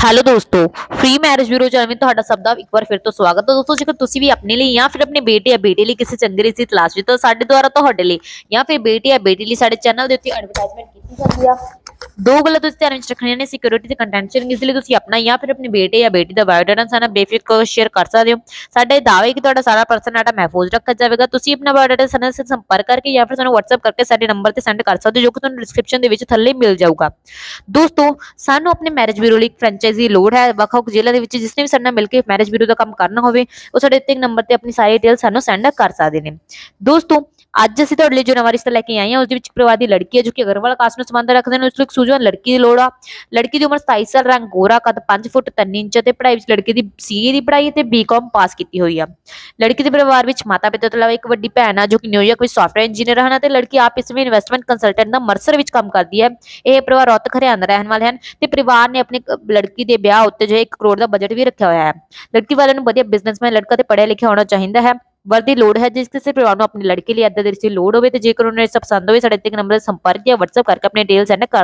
Hello ਦੋਸਤੋ free marriage bureau channel ਵਿੱਚ ਤੁਹਾਡਾ ਸਭ ਦਾ ਇੱਕ ਵਾਰ ਫਿਰ ਤੋਂ ਸਵਾਗਤ ਹੈ। ਦੋਸਤੋ, ਜੇਕਰ ਤੁਸੀਂ ਵੀ ਆਪਣੇ ਲਈ ਜਾਂ ਫਿਰ ਆਪਣੇ ਬੇਟੇ ਜਾਂ ਬੇਟੀ ਲਈ ਕਿਸੇ ਚੰਗੇ ਰਿਸ਼ਤੇ ਤਲਾਸ਼ ਵਿੱਚ ਤਾਂ ਸਾਡੇ ਦੁਆਰਾ ਤੁਹਾਡੇ ਲਈ ਜਾਂ ਫਿਰ ਬੇਟੇ ਜਾਂ ਬੇਟੀ ਲਈ ਸਾਡੇ ਚੈਨਲ ਦੇ ਉੱਤੇ ਐਡਵਰਟਾਈਜ਼ਮੈਂਟ ਕੀਤੀ ਜਾਂਦੀ ਆ। ਦੋ ਗੱਲਾਂ ਤੁਸੀਂ ਧਿਆਨ ਵਿੱਚ ਰੱਖਣੀਆਂ ਨੇ ਸਿਕਿਉਰਿਟੀ ਤੇ ਕੰਟੈਂਟ ਸ਼ੇਅਰਿੰਗ ਇਸ ਲਈ ਤੁਸੀਂ ਆਪਣਾ ਜਾਂ ਫਿਰ ਆਪਣੇ ਬੇਟੇ ਜਾਂ ਬੇਟੀ ਦਾ ਬਾਇਓਡਾਟਾ ਸਾਨੂੰ ਬੇਫਿਕਰ ਸ਼ੇਅਰ ਕਰ ਸਕਦੇ ਹੋ। ਸਾਡੇ ਦਾਅਵੇ ਕਿ ਤੁਹਾਡਾ ਸਾਰਾ ਪਰਸਨਲ ਡਾਟਾ ਮਹਿਫੂਜ਼ ਰੱਖਿਆ ਜਾਵੇਗਾ। ਤੁਸੀਂ ਆਪਣਾ ਬਾਇਓਡਾਟਾ ਸਾਨੂੰ ਸੰਪਰਕ ਕਰਕੇ ਜਾਂ ਫਿਰ ਸਾਨੂੰ WhatsApp ਕਰਕੇ ਸਾਡੇ ਨੰਬਰ ਤੇ ਸੈਂਡ ਕਰ ਸਕਦੇ ਹੋ, ਜੋ ਕਿ ਤੁਹਾਨੂੰ ਡਿਸਕ੍ਰਿਪਸ਼ਨ ਦੇ ਵਿੱਚ ਥੱਲੇ ਮਿਲ ਜਾਊਗਾ। ਦੋਸਤੋ, ਸਾਨੂੰ ਆਪਣੇ ਮੈਰਿਜ ਬਿਊਰੋ ਲਈ ਇੱਕ ਫਰੈਂਚਾਈਜ਼ੀ ਲੋੜ ਹੈ। ਵੱਖ-ਵੱਖ ਜ਼ਿਲ੍ਹਿਆਂ ਦੇ ਵਿੱਚ ਜਿਸ ਨੇ ਵੀ ਸਾਡੇ ਨਾਲ ਮਿਲ ਕੇ ਮੈਰਿਜ ਬਿਊਰੋ ਦਾ ਕੰਮ ਕਰਨਾ ਹੋਵੇ, ਉਹ ਸਾਡੇ ਦਿੱਤੇ ਨੰਬਰ ਤੇ ਆਪਣੀ ਸਾਰੀ ਡਿਟੇਲ ਸਾਨੂੰ ਸੈਂਡ ਕਰ ਸਕਦੇ ਨੇ। ਦੋਸਤੋ ਅੱਜ ਅਸੀਂ ਤੁਹਾਡੇ ਲਈ ਜੋ ਨਵਾਂ ਰਿਸ਼ਤਾ ਲੈ ਕੇ ਆਏ ਹਾਂ, ਉਸ ਦੇ ਵਿੱਚ ਪਰਿਵਾਰ ਦੀ ਲੜਕੀ ਹੈ ਜੋ ਕਿ ਅਗਰਵਾਲ ਕਾਸਟ ਨੂੰ ਸੰਬੰਧ ਰੱਖਦੇ ਨੇ, ਉਸ ਨੂੰ ਇੱਕ ਸੂਝਵਾਨ ਲੜਕੀ ਦੀ ਲੋੜ ਆ। ਲੜਕੀ ਦੀ ਉਮਰ 27 ਸਾਲ, ਰੰਗ ਗੋਰਾ, ਕੱਦ 5 ਫੁੱਟ 3 ਇੰਚ ਤੇ ਪੜ੍ਹਾਈ ਵਿੱਚ ਲੜਕੀ ਦੀ ਸੀਏ ਦੀ ਪੜ੍ਹਾਈ ਤੇ ਬੀਕਾਮ ਪਾਸ ਕੀਤੀ ਹੋਈ ਆ। ਲੜਕੀ ਦੇ ਪਰਿਵਾਰ ਵਿੱਚ ਮਾਤਾ ਪਿਤਾ ਤੋਂ ਇਲਾਵਾ ਇੱਕ ਵੱਡੀ ਭੈਣ ਆ ਜੋ ਕਿ ਨਿਊਯਾਰਕ ਵਿੱਚ ਸੌਫਟਵੇਅਰ ਇੰਜੀਨੀਅਰ ਹਨ ਤੇ ਲੜਕੀ ਆਪ ਇਸ ਵਿੱਚ ਇਨਵੈਸਟਮੈਂਟ ਕੰਸਲਟੈਂਟ ਦਾ ਮਰਸਰ ਵਿੱਚ ਕੰਮ ਕਰਦੀ ਹੈ। ਇਹ ਪਰਿਵਾਰ ਰੌਤਕ ਹਰਿਆਣਾ ਰਹਿਣ ਵਾਲੇ ਹਨ ਤੇ ਪਰਿਵਾਰ ਨੇ ਆਪਣੀ ਲੜਕੀ ਦੇ ਵਿਆਹ ਉੱਤੇ ਜੋ ਹੈ 1 ਕਰੋੜ ਦਾ ਬਜਟ ਵੀ ਰੱਖਿਆ ਹੋਇਆ ਹੈ। ਲੜਕੀ ਵਾਲਿਆਂ ਨੂੰ ਵਧੀਆ ਬਿਜ਼ਨਸਮੈਨ ਲੜਕਾ ਤੇ ਪੜ੍ਹਿਆ ਲਿਖਿਆ ਹੋਣਾ ਚਾਹੀਦਾ ਹੈ। ਵਰਦੀ ਲੋੜ ਹੈ, ਜਿਸ ਕਿਸੇ ਪਰਿਵਾਰ ਨੂੰ ਆਪਣੀ ਲੜਕੀ ਲਈ ਏਦਾਂ ਦੇ ਰਿਸ਼ਤੇ ਲੋੜ ਹੋਵੇ ਤੇ ਜੇਕਰ ਉਹਨਾਂ ਨੂੰ ਇਸ ਪਸੰਦ ਹੋਵੇ, ਸਾਡੇ ਤੇ ਇੱਕ ਨੰਬਰ ਸੰਪਰਕ ਜਾਂ WhatsApp ਕਰਕੇ ਆਪਣੇ ਡਿਟੇਲ ਸੈਂਡ ਕਰ